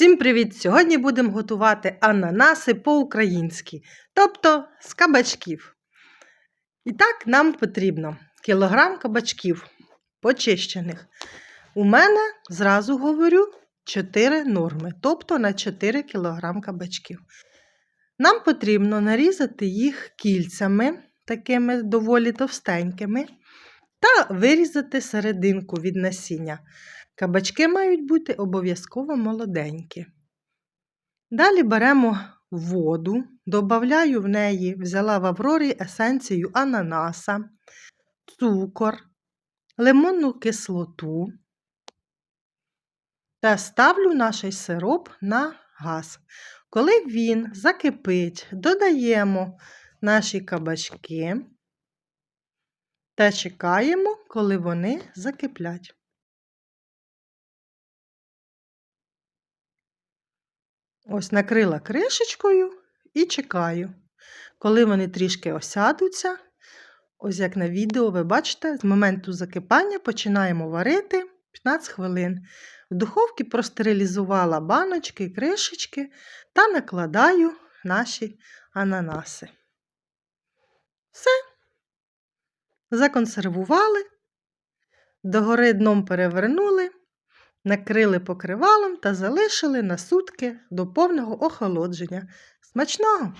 Всім привіт! Сьогодні будемо готувати ананаси по-українськи, тобто з кабачків. І так, нам потрібно кілограм кабачків почищених. У мене, зразу говорю, 4 норми, тобто на 4 кілограм кабачків. Нам потрібно нарізати їх кільцями, такими доволі товстенькими, та вирізати серединку від насіння. Кабачки мають бути обов'язково молоденькі. Далі беремо воду, додаю в неї, взяла в Аврорі есенцію ананаса, цукор, лимонну кислоту та ставлю наш сироп на газ. Коли він закипить, додаємо наші кабачки та чекаємо, коли вони закиплять. Ось накрила кришечкою і чекаю. Коли вони трішки осядуться, ось як на відео ви бачите, з моменту закипання починаємо варити 15 хвилин. В духовці простерилізувала баночки кришечки та накладаю наші ананаси. Все. Законсервували, догори дном перевернули накрили покривалом та залишили на сутки до повного охолодження. Смачного!